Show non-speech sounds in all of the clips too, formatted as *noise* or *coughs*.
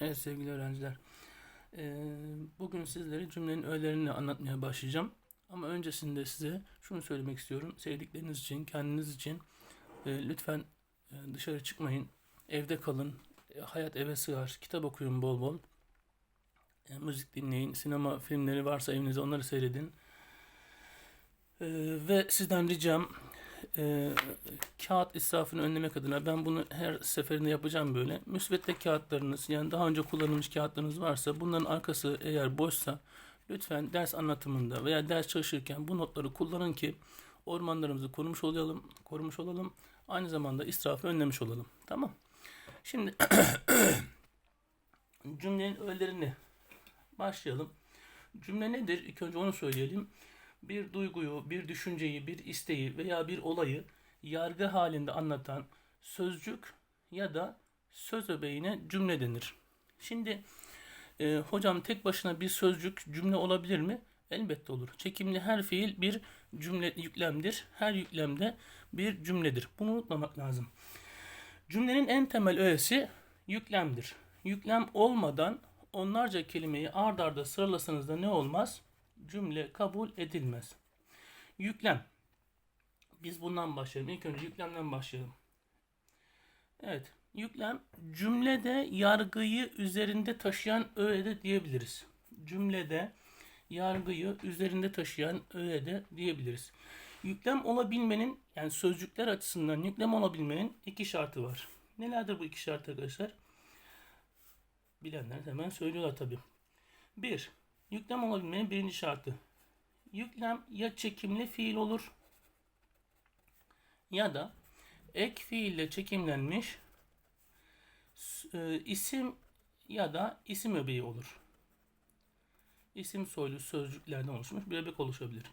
Evet sevgili öğrenciler. Bugün sizlere cümlenin öğelerini anlatmaya başlayacağım. Ama öncesinde size şunu söylemek istiyorum. Sevdikleriniz için, kendiniz için lütfen dışarı çıkmayın. Evde kalın. Hayat eve sığar. Kitap okuyun bol bol. Müzik dinleyin. Sinema filmleri varsa evinizde onları seyredin. Ve sizden ricam e, kağıt israfını önlemek adına ben bunu her seferinde yapacağım böyle. Müsvedde kağıtlarınız yani daha önce kullanılmış kağıtlarınız varsa bunların arkası eğer boşsa lütfen ders anlatımında veya ders çalışırken bu notları kullanın ki ormanlarımızı korumuş olalım, korumuş olalım. Aynı zamanda israfı önlemiş olalım. Tamam. Şimdi *clears throat* cümlenin öğelerini başlayalım. Cümle nedir? İlk önce onu söyleyelim bir duyguyu, bir düşünceyi, bir isteği veya bir olayı yargı halinde anlatan sözcük ya da söz öbeğine cümle denir. Şimdi e, hocam tek başına bir sözcük cümle olabilir mi? Elbette olur. Çekimli her fiil bir cümle yüklemdir. Her yüklemde bir cümledir. Bunu unutmamak lazım. Cümlenin en temel öğesi yüklemdir. Yüklem olmadan onlarca kelimeyi ard arda sıralasanız da ne olmaz? Cümle kabul edilmez. Yüklem. Biz bundan başlayalım. İlk önce yüklemden başlayalım. Evet. Yüklem cümlede yargıyı üzerinde taşıyan öğede diyebiliriz. Cümlede yargıyı üzerinde taşıyan öğede diyebiliriz. Yüklem olabilmenin yani sözcükler açısından yüklem olabilmenin iki şartı var. Nelerdir bu iki şart arkadaşlar? Bilenler hemen söylüyorlar tabi. Bir, Yüklem olabilmenin birinci şartı. Yüklem ya çekimli fiil olur ya da ek fiille çekimlenmiş e, isim ya da isim öbeği olur. İsim soylu sözcüklerden oluşmuş bir öbek oluşabilir.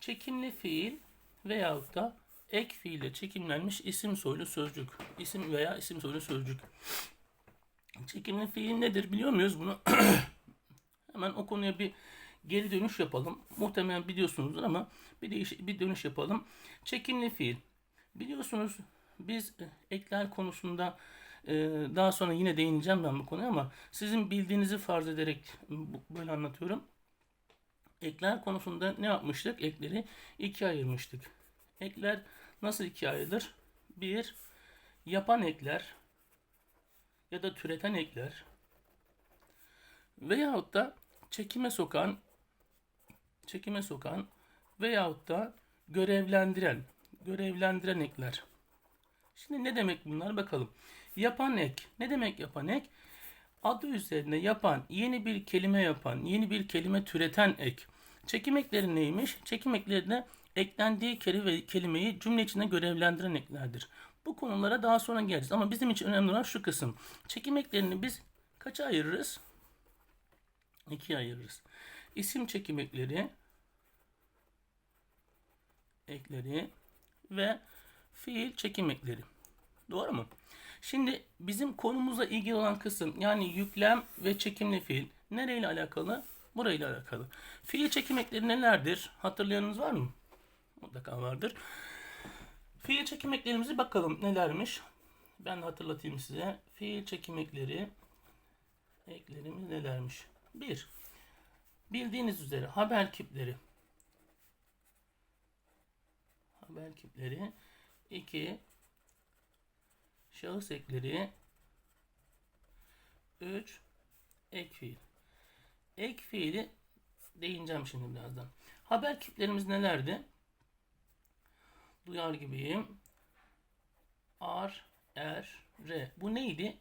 Çekimli fiil veyahut da ek fiille çekimlenmiş isim soylu sözcük. İsim veya isim soylu sözcük. Çekimli fiil nedir biliyor muyuz bunu? *clears throat* Hemen o konuya bir geri dönüş yapalım. Muhtemelen biliyorsunuzdur ama bir değiş bir dönüş yapalım. Çekimli fiil. Biliyorsunuz biz e, ekler konusunda e, daha sonra yine değineceğim ben bu konuya ama sizin bildiğinizi farz ederek böyle anlatıyorum. Ekler konusunda ne yapmıştık? Ekleri ikiye ayırmıştık. Ekler nasıl ikiye ayrılır? Bir, yapan ekler ya da türeten ekler veyahut da çekime sokan çekime sokan veyahut da görevlendiren görevlendiren ekler. Şimdi ne demek bunlar bakalım. Yapan ek. Ne demek yapan ek? Adı üzerine yapan, yeni bir kelime yapan, yeni bir kelime türeten ek. Çekim ekleri neymiş? Çekim ekleri de eklendiği kelime, kelimeyi cümle içinde görevlendiren eklerdir. Bu konulara daha sonra geleceğiz. Ama bizim için önemli olan şu kısım. Çekim eklerini biz kaça ayırırız? İkiye ayırırız. İsim çekim ekleri ekleri ve fiil çekim ekleri. Doğru mu? Şimdi bizim konumuzla ilgili olan kısım yani yüklem ve çekimli fiil nereyle alakalı? Burayla alakalı. Fiil çekim ekleri nelerdir? Hatırlayanınız var mı? Mutlaka vardır. Fiil çekim eklerimizi bakalım nelermiş. Ben hatırlatayım size. Fiil çekim ekleri eklerimiz nelermiş? 1. Bildiğiniz üzere haber kipleri. Haber kipleri. 2. Şahıs ekleri. 3. Ek fiil. Ek fiili değineceğim şimdi birazdan. Haber kiplerimiz nelerdi? Duyar gibiyim. Ar, er, re. Bu neydi?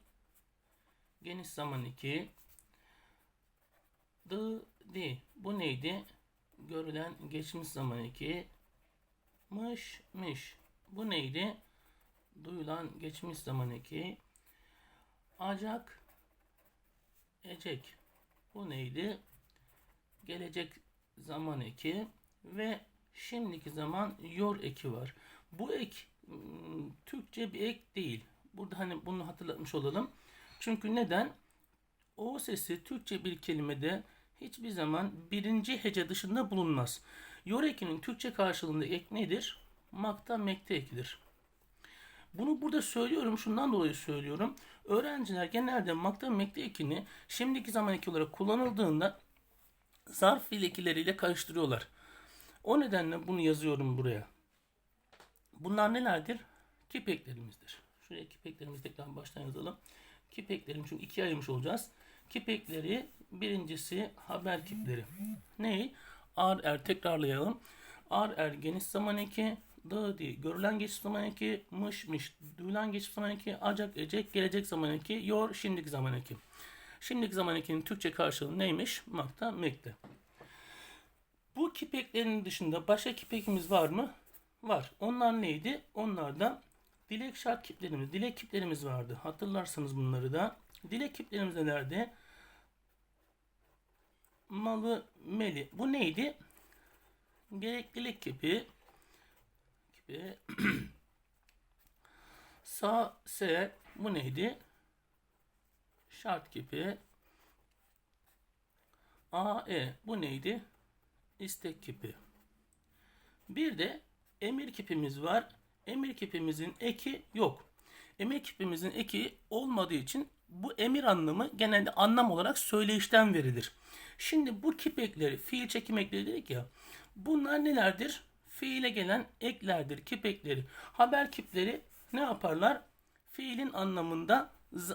Geniş zaman 2 di. Bu neydi? Görülen geçmiş zaman eki mış mış. Bu neydi? Duyulan geçmiş zaman eki acak ecek. Bu neydi? Gelecek zaman eki ve şimdiki zaman yor eki var. Bu ek ıı, Türkçe bir ek değil. Burada hani bunu hatırlatmış olalım. Çünkü neden? O sesi Türkçe bir kelimede hiçbir zaman birinci hece dışında bulunmaz. Yor ekinin Türkçe karşılığında ek nedir? Makta mekte ekidir. Bunu burada söylüyorum, şundan dolayı söylüyorum. Öğrenciler genelde makta mekte ekini şimdiki zaman eki olarak kullanıldığında zarf fiil ekileriyle karıştırıyorlar. O nedenle bunu yazıyorum buraya. Bunlar nelerdir? Kipeklerimizdir. Şuraya kipeklerimizi tekrar baştan yazalım. Kipeklerini çünkü ikiye ayırmış olacağız. Kipekleri birincisi haber kipleri. Neyi? Ar er tekrarlayalım. Ar er geniş zaman eki, dı di görülen geçiş zaman eki, mış mış duyulan geçiş zaman eki, acak ecek gelecek zaman eki, yor şimdiki zaman eki. Şimdiki zaman ekinin Türkçe karşılığı neymiş? Makta mekte. Bu kipeklerin dışında başka kipekimiz var mı? Var. Onlar neydi? Onlar da dilek şart kiplerimiz, dilek kiplerimiz vardı. Hatırlarsanız bunları da. Dilek kiplerimiz nelerdi? Malı, meli. Bu neydi? Gereklilik kipi. Kipi. *clears throat* Sa, se. Bu neydi? Şart kipi. A, e. Bu neydi? İstek kipi. Bir de emir kipimiz var. Emir kipimizin eki yok. Emir kipimizin eki olmadığı için bu emir anlamı genelde anlam olarak söyleyişten verilir. Şimdi bu kip ekleri, fiil çekim ekleri dedik ya. Bunlar nelerdir? Fiile gelen eklerdir, kip ekleri. Haber kipleri ne yaparlar? Fiilin anlamında,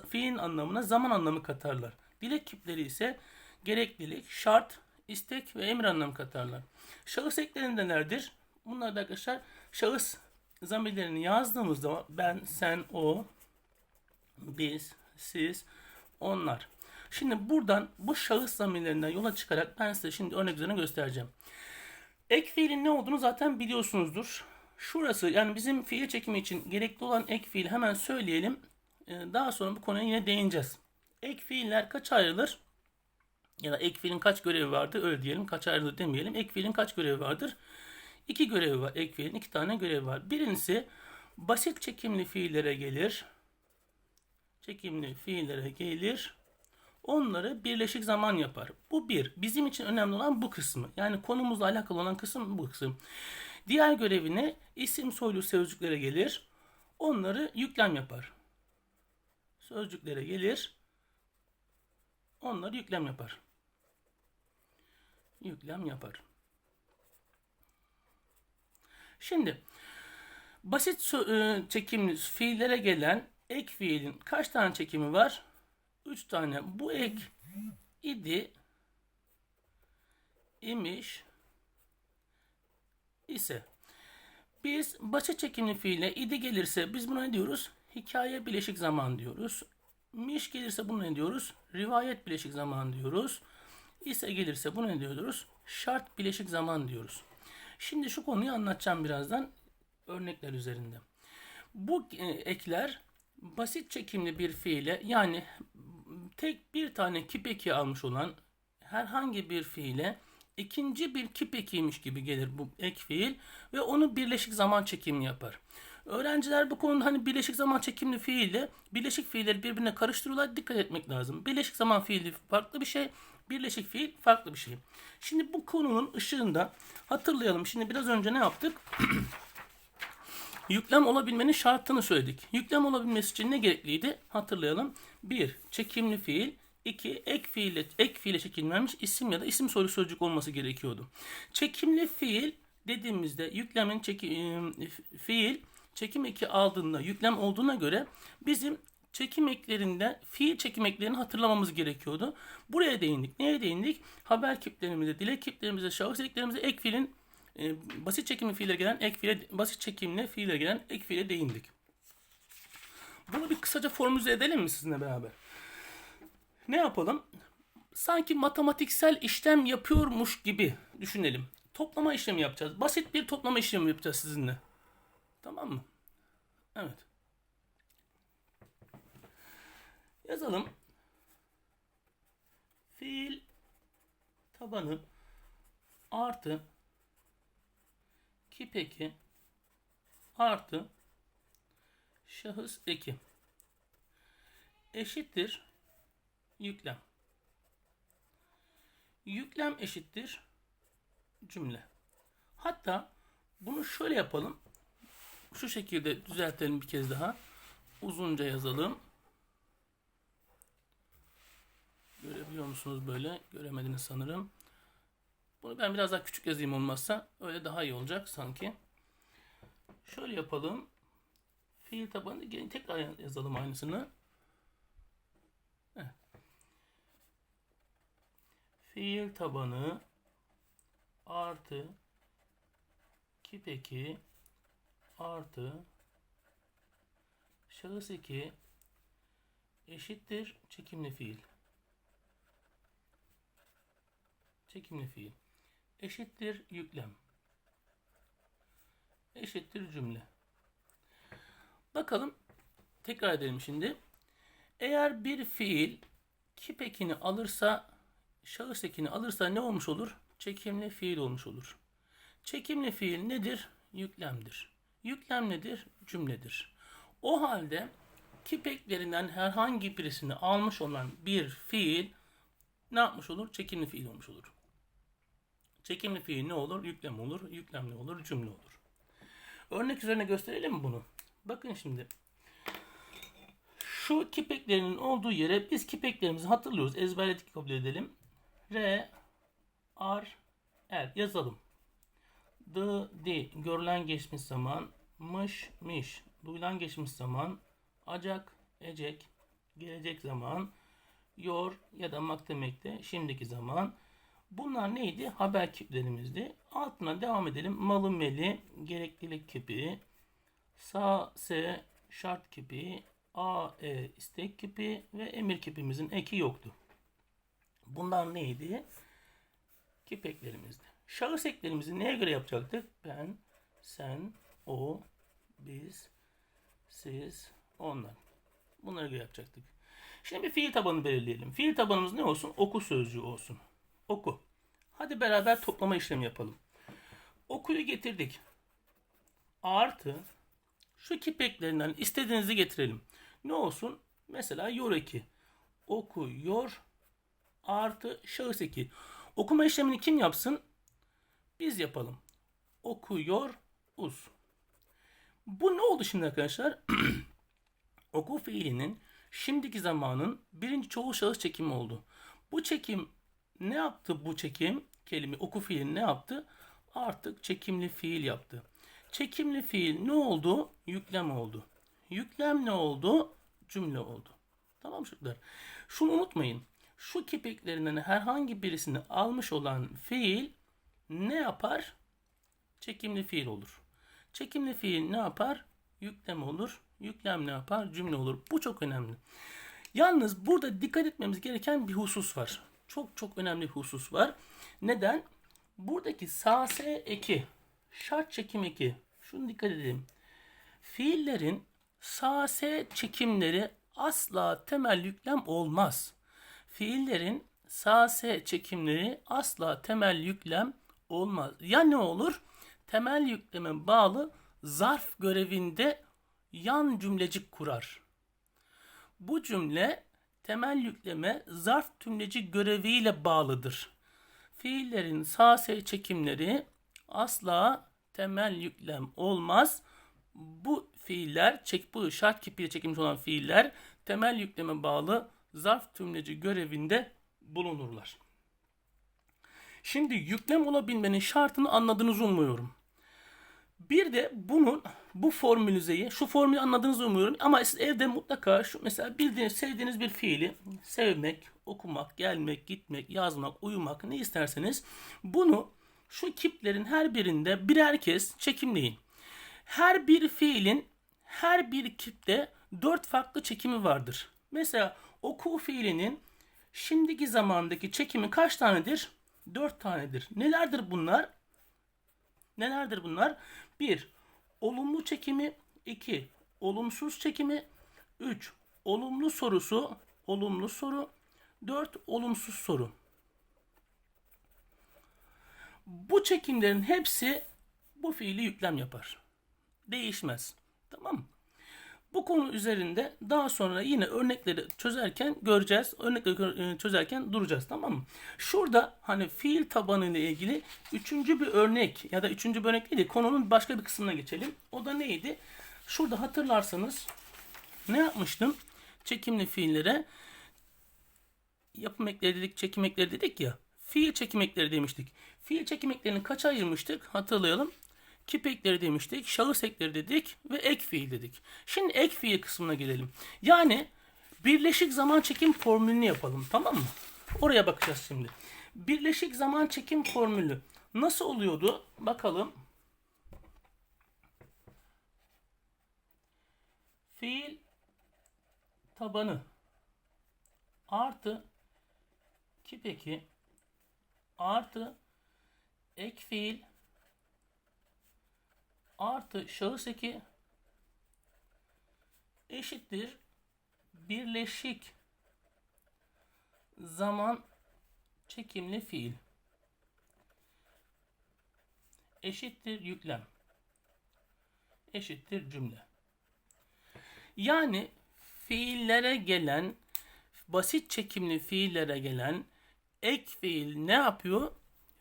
fiilin anlamına zaman anlamı katarlar. Dilek kipleri ise gereklilik, şart, istek ve emir anlamı katarlar. Şahıs eklerinde nelerdir? Bunlar da arkadaşlar şahıs zamirlerini yazdığımız zaman ben, sen, o, biz, siz, onlar. Şimdi buradan bu şahıs zamirlerinden yola çıkarak ben size şimdi örnek üzerine göstereceğim. Ek fiilin ne olduğunu zaten biliyorsunuzdur. Şurası yani bizim fiil çekimi için gerekli olan ek fiil hemen söyleyelim. Ee, daha sonra bu konuya yine değineceğiz. Ek fiiller kaç ayrılır? Ya da ek fiilin kaç görevi vardır? Öyle diyelim. Kaç ayrılır demeyelim. Ek fiilin kaç görevi vardır? İki görevi var. Ek fiilin iki tane görevi var. Birincisi basit çekimli fiillere gelir. Çekimli fiillere gelir. Onları birleşik zaman yapar. Bu bir. Bizim için önemli olan bu kısmı. Yani konumuzla alakalı olan kısım bu kısım. Diğer görevine isim soylu sözcüklere gelir. Onları yüklem yapar. Sözcüklere gelir. Onları yüklem yapar. Yüklem yapar. Şimdi basit e, çekimli fiillere gelen ek fiilin kaç tane çekimi var? 3 tane. Bu ek idi, imiş, ise. Biz başı çekimli fiile idi gelirse biz buna ne diyoruz? Hikaye bileşik zaman diyoruz. Miş gelirse buna ne diyoruz? Rivayet bileşik zaman diyoruz. İse gelirse buna ne diyoruz? Şart bileşik zaman diyoruz. Şimdi şu konuyu anlatacağım birazdan örnekler üzerinde. Bu e, ekler basit çekimli bir fiile yani tek bir tane kip eki almış olan herhangi bir fiile ikinci bir kip ekiymiş gibi gelir bu ek fiil ve onu birleşik zaman çekimi yapar. Öğrenciler bu konuda hani birleşik zaman çekimli fiille birleşik fiilleri birbirine karıştırıyorlar. Dikkat etmek lazım. Birleşik zaman fiili farklı bir şey. Birleşik fiil farklı bir şey. Şimdi bu konunun ışığında hatırlayalım. Şimdi biraz önce ne yaptık? *clears throat* Yüklem olabilmenin şartını söyledik. Yüklem olabilmesi için ne gerekliydi? Hatırlayalım. 1. Çekimli fiil. 2. Ek fiile, ek fiile çekilmemiş isim ya da isim soru sözcük olması gerekiyordu. Çekimli fiil dediğimizde yüklemin çeki, e, fiil çekim eki aldığında yüklem olduğuna göre bizim çekim eklerinde fiil çekim eklerini hatırlamamız gerekiyordu. Buraya değindik. Neye değindik? Haber kiplerimize, dilek kiplerimize, şahıs eklerimize ek fiilin e, basit çekimli fiile gelen ek fiile, basit çekimli fiile gelen ek fiile değindik. Bunu bir kısaca formüle edelim mi sizinle beraber? Ne yapalım? Sanki matematiksel işlem yapıyormuş gibi düşünelim. Toplama işlemi yapacağız. Basit bir toplama işlemi yapacağız sizinle. Tamam mı? Evet. Yazalım. Fiil tabanı artı kip eki artı şahıs eki eşittir yüklem. Yüklem eşittir cümle. Hatta bunu şöyle yapalım. şu şekilde düzeltelim bir kez daha. Uzunca yazalım. Görebiliyor musunuz böyle? Göremediniz sanırım. Bunu ben biraz daha küçük yazayım olmazsa. Öyle daha iyi olacak sanki. Şöyle yapalım. Fiil tabanı gelin tekrar yazalım aynısını. Fiil tabanı artı kip eki artı şahıs eki eşittir çekimli fiil. Çekimli fiil eşittir yüklem eşittir cümle. Bakalım tekrar edelim şimdi. Eğer bir fiil kip ekini alırsa şahıs ekini alırsa ne olmuş olur? Çekimli fiil olmuş olur. Çekimli fiil nedir? Yüklemdir. Yüklem nedir? Cümledir. O halde kip eklerinden herhangi birisini almış olan bir fiil ne yapmış olur? Çekimli fiil olmuş olur. Çekimli fiil ne olur? Yüklem olur. Yüklem ne olur? Cümle olur. Örnek üzerine gösterelim mi bunu? Bakın şimdi. Şu kipeklerinin olduğu yere biz kipeklerimizi hatırlıyoruz. Ezberledik kabul edelim. R, R, R yazalım. D, D görülen geçmiş zaman. Mış, miş duyulan geçmiş zaman. Acak, ecek gelecek zaman. Yor ya da mak demekte şimdiki zaman. Bunlar neydi? Haber kiplerimizdi. Altına devam edelim. Malı meli, gereklilik kipi, sağ s şart kipi, a e istek kipi ve emir kipimizin eki yoktu. Bunlar neydi? Kip eklerimizdi. Şahıs eklerimizi neye göre yapacaktık? Ben, sen, o, biz, siz, onlar. Bunlara göre yapacaktık. Şimdi bir fiil tabanı belirleyelim. Fiil tabanımız ne olsun? Oku sözcüğü olsun. Oku. Hadi beraber toplama işlemi yapalım. Okuyu getirdik. Artı şu kipeklerinden istediğinizi getirelim. Ne olsun? Mesela yor eki. Okuyor artı şahıs eki. Okuma işlemini kim yapsın? Biz yapalım. Okuyor uz. Bu ne oldu şimdi arkadaşlar? *clears throat* Oku fiilinin şimdiki zamanın birinci çoğul şahıs çekimi oldu. Bu çekim ne yaptı bu çekim? Kelime oku fiili ne yaptı? Artık çekimli fiil yaptı. Çekimli fiil ne oldu? Yüklem oldu. Yüklem ne oldu? Cümle oldu. Tamam çocuklar. Şunu unutmayın. Şu kipeklerinden herhangi birisini almış olan fiil ne yapar? Çekimli fiil olur. Çekimli fiil ne yapar? Yüklem olur. Yüklem ne yapar? Cümle olur. Bu çok önemli. Yalnız burada dikkat etmemiz gereken bir husus var çok çok önemli husus var. Neden? Buradaki SAS eki, şart çekim eki, şunu dikkat edelim. Fiillerin SAS çekimleri asla temel yüklem olmaz. Fiillerin SAS çekimleri asla temel yüklem olmaz. Ya ne olur? Temel yükleme bağlı zarf görevinde yan cümlecik kurar. Bu cümle temel yükleme zarf tümleci göreviyle bağlıdır. Fiillerin sase çekimleri asla temel yüklem olmaz. Bu fiiller, çek, bu şart kipiyle çekilmiş olan fiiller temel yükleme bağlı zarf tümleci görevinde bulunurlar. Şimdi yüklem olabilmenin şartını anladığınızı umuyorum. Bir de bunun bu formülizeyi, şu formülü anladığınızı umuyorum ama siz evde mutlaka şu mesela bildiğiniz, sevdiğiniz bir fiili sevmek, okumak, gelmek, gitmek, yazmak, uyumak ne isterseniz bunu şu kiplerin her birinde birer kez çekimleyin. Her bir fiilin her bir kipte dört farklı çekimi vardır. Mesela oku fiilinin şimdiki zamandaki çekimi kaç tanedir? Dört tanedir. Nelerdir bunlar? Nelerdir bunlar? 1. Olumlu çekimi 2. Olumsuz çekimi 3. Olumlu sorusu olumlu soru 4. Olumsuz soru. Bu çekimlerin hepsi bu fiili yüklem yapar. Değişmez. Tamam mı? Bu konu üzerinde daha sonra yine örnekleri çözerken göreceğiz. Örnekleri e, çözerken duracağız tamam mı? Şurada hani fiil tabanı ile ilgili üçüncü bir örnek ya da üçüncü bir örnek değil de konunun başka bir kısmına geçelim. O da neydi? Şurada hatırlarsanız ne yapmıştım? Çekimli fiillere yapım ekleri dedik, çekim ekleri dedik ya. Fiil çekim ekleri demiştik. Fiil çekim eklerini kaça ayırmıştık? Hatırlayalım. Kip ekleri demiştik, şahıs ekleri dedik ve ek fiil dedik. Şimdi ek fiil kısmına gelelim. Yani birleşik zaman çekim formülünü yapalım tamam mı? Oraya bakacağız şimdi. Birleşik zaman çekim formülü nasıl oluyordu? Bakalım. Fiil tabanı artı kip eki artı ek fiil artı şahıs eki eşittir birleşik zaman çekimli fiil eşittir yüklem eşittir cümle. Yani fiillere gelen basit çekimli fiillere gelen ek fiil ne yapıyor?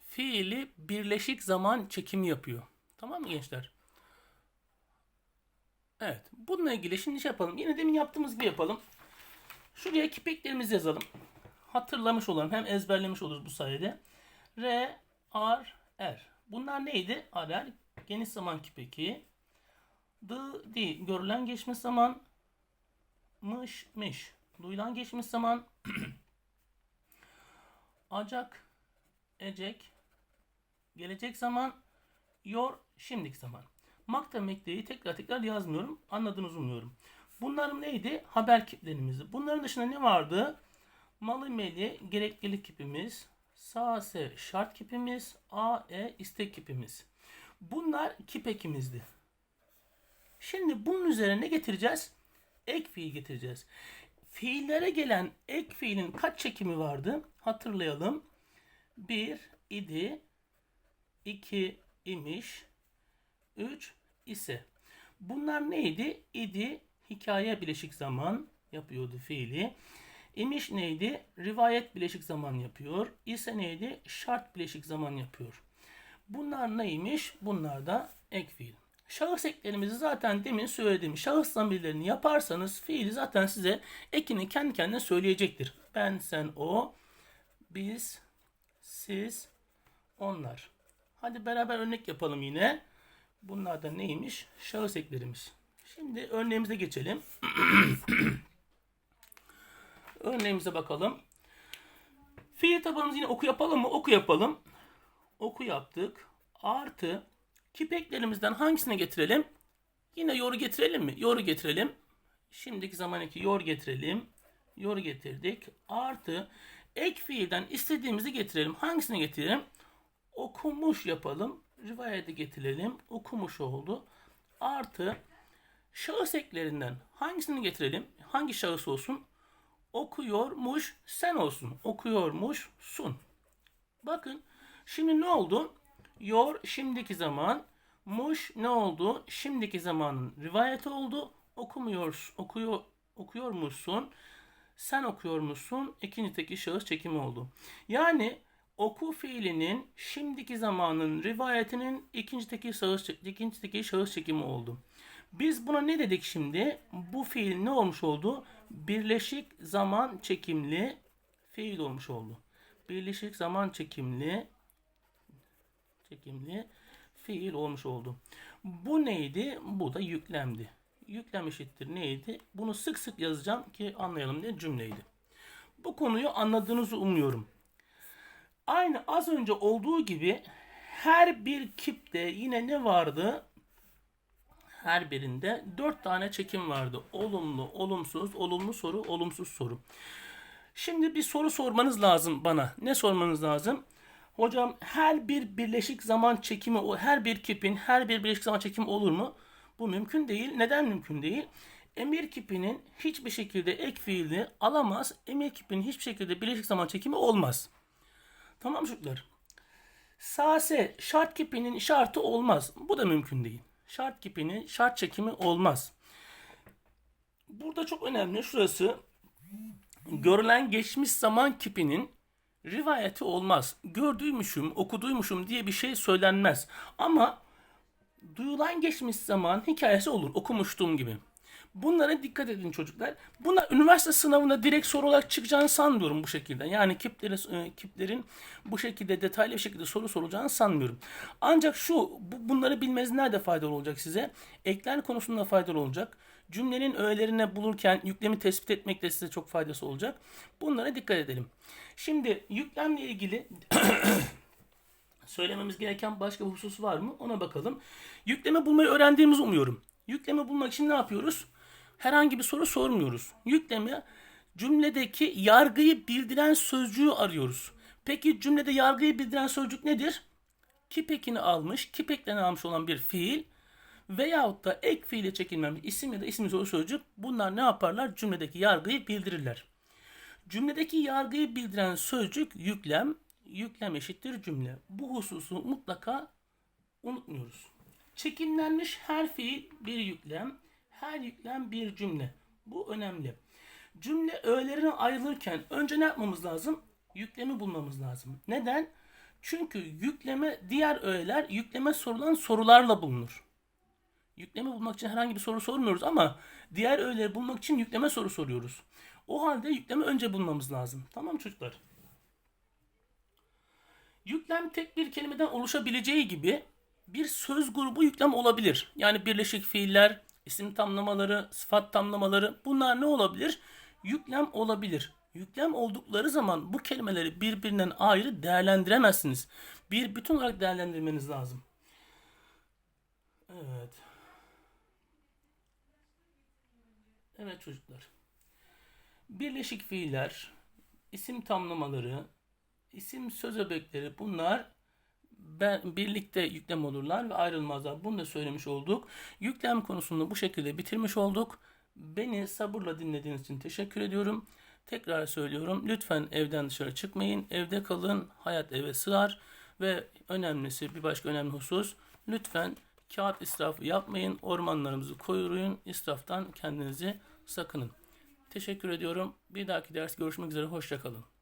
Fiili birleşik zaman çekimi yapıyor. Tamam mı gençler? Evet. Bununla ilgili şimdi şey yapalım. Yine demin yaptığımız gibi yapalım. Şuraya kipeklerimizi yazalım. Hatırlamış olalım. Hem ezberlemiş oluruz bu sayede. R, R, R. Bunlar neydi? Arel, geniş zaman kipeki. D, D. Görülen geçmiş zaman. Mış, mış. Duyulan geçmiş zaman. *clears throat* Acak, ecek. Gelecek zaman. Yor, şimdiki zaman. Makta mekteyi tekrar tekrar yazmıyorum. Anladığınızı umuyorum. Bunların neydi? Haber kiplerimizi. Bunların dışında ne vardı? Malı meli gereklilik kipimiz. Sağ S şart kipimiz. A E istek kipimiz. Bunlar kip ekimizdi. Şimdi bunun üzerine ne getireceğiz? Ek fiil getireceğiz. Fiillere gelen ek fiilin kaç çekimi vardı? Hatırlayalım. 1 idi. 2 imiş. 3 ise. Bunlar neydi? İdi hikaye bileşik zaman yapıyordu fiili. İmiş neydi? Rivayet bileşik zaman yapıyor. İse neydi? Şart bileşik zaman yapıyor. Bunlar neymiş? Bunlar da ek fiil. Şahıs eklerimizi zaten demin söylediğim şahıs zamirlerini yaparsanız fiili zaten size ekini kendi kendine söyleyecektir. Ben, sen, o, biz, siz, onlar. Hadi beraber örnek yapalım yine. Bunlar da neymiş? Şahıs eklerimiz. Şimdi örneğimize geçelim. *clears throat* Örneğimize bakalım. Fiil tabanımızı yine oku yapalım mı? Oku yapalım. Oku yaptık. Artı kipeklerimizden hangisine getirelim? Yine yoru getirelim mi? Yoru getirelim. Şimdiki zaman eki yor getirelim. Yor getirdik. Artı ek fiilden istediğimizi getirelim. Hangisine getirelim? Okumuş yapalım. Rivayete getirelim. Okumuş oldu. Artı şahıs eklerinden hangisini getirelim? Hangi şahıs olsun? Okuyormuş sen olsun. Okuyormuş sun. Bakın şimdi ne oldu? Yor şimdiki zaman. Muş ne oldu? Şimdiki zamanın rivayeti oldu. Okumuyor, okuyor, okuyormuşsun. Sen okuyormuşsun. İkinci teki şahıs çekimi oldu. Yani oku fiilinin şimdiki zamanın rivayetinin ikinci şahıs, ikinci şahıs çekimi oldu. Biz buna ne dedik şimdi? Bu fiil ne olmuş oldu? Birleşik zaman çekimli fiil olmuş oldu. Birleşik zaman çekimli çekimli fiil olmuş oldu. Bu neydi? Bu da yüklemdi. Yüklem eşittir neydi? Bunu sık sık yazacağım ki anlayalım diye cümleydi. Bu konuyu anladığınızı umuyorum. Aynı az önce olduğu gibi her bir kipte yine ne vardı? Her birinde dört tane çekim vardı. Olumlu, olumsuz, olumlu soru, olumsuz soru. Şimdi bir soru sormanız lazım bana. Ne sormanız lazım? Hocam her bir birleşik zaman çekimi, her bir kipin her bir birleşik zaman çekimi olur mu? Bu mümkün değil. Neden mümkün değil? Emir kipinin hiçbir şekilde ek fiili alamaz. Emir kipinin hiçbir şekilde birleşik zaman çekimi olmaz. Tamam çocuklar. Sase şart kipinin şartı olmaz. Bu da mümkün değil. Şart kipinin şart çekimi olmaz. Burada çok önemli şurası görülen geçmiş zaman kipinin rivayeti olmaz. Gördüymüşüm, okuduymuşum diye bir şey söylenmez. Ama duyulan geçmiş zaman hikayesi olur. Okumuştum gibi. Bunlara dikkat edin çocuklar. Buna üniversite sınavında direkt soru olarak çıkacağını sanmıyorum bu şekilde. Yani kipleri, e, kiplerin bu şekilde detaylı bir şekilde soru sorulacağını sanmıyorum. Ancak şu bu, bunları bilmeniz nerede faydalı olacak size? Ekler konusunda faydalı olacak. Cümlenin öğelerine bulurken yüklemi tespit etmekte size çok faydası olacak. Bunlara dikkat edelim. Şimdi yüklemle ilgili *coughs* söylememiz gereken başka bir husus var mı? Ona bakalım. Yükleme bulmayı öğrendiğimizi umuyorum. Yükleme bulmak için ne yapıyoruz? Herhangi bir soru sormuyoruz. Yükleme cümledeki yargıyı bildiren sözcüğü arıyoruz. Peki cümlede yargıyı bildiren sözcük nedir? Kipekini almış, kipeklerini almış olan bir fiil veyahut da ek fiile çekilmemiş isim ya da isim soru sözcük bunlar ne yaparlar? Cümledeki yargıyı bildirirler. Cümledeki yargıyı bildiren sözcük yüklem, yüklem eşittir cümle. Bu hususu mutlaka unutmuyoruz. Çekimlenmiş her fiil bir yüklem, her yüklem bir cümle. Bu önemli. Cümle öğelerine ayrılırken önce ne yapmamız lazım? Yüklemi bulmamız lazım. Neden? Çünkü yükleme diğer öğeler yükleme sorulan sorularla bulunur. Yüklemi bulmak için herhangi bir soru sormuyoruz ama diğer öğeleri bulmak için yükleme soru soruyoruz. O halde yüklemi önce bulmamız lazım. Tamam çocuklar. Yüklem tek bir kelimeden oluşabileceği gibi bir söz grubu yüklem olabilir. Yani birleşik fiiller, isim tamlamaları, sıfat tamlamaları bunlar ne olabilir? Yüklem olabilir. Yüklem oldukları zaman bu kelimeleri birbirinden ayrı değerlendiremezsiniz. Bir bütün olarak değerlendirmeniz lazım. Evet. Evet çocuklar. Birleşik fiiller, isim tamlamaları, isim söz öbekleri bunlar ben, birlikte yüklem olurlar ve ayrılmazlar. Bunu da söylemiş olduk. Yüklem konusunu bu şekilde bitirmiş olduk. Beni sabırla dinlediğiniz için teşekkür ediyorum. Tekrar söylüyorum. Lütfen evden dışarı çıkmayın. Evde kalın. Hayat eve sığar. Ve önemlisi bir başka önemli husus. Lütfen kağıt israfı yapmayın. Ormanlarımızı koruyun. İsraftan kendinizi sakının. Teşekkür ediyorum. Bir dahaki ders görüşmek üzere. Hoşçakalın.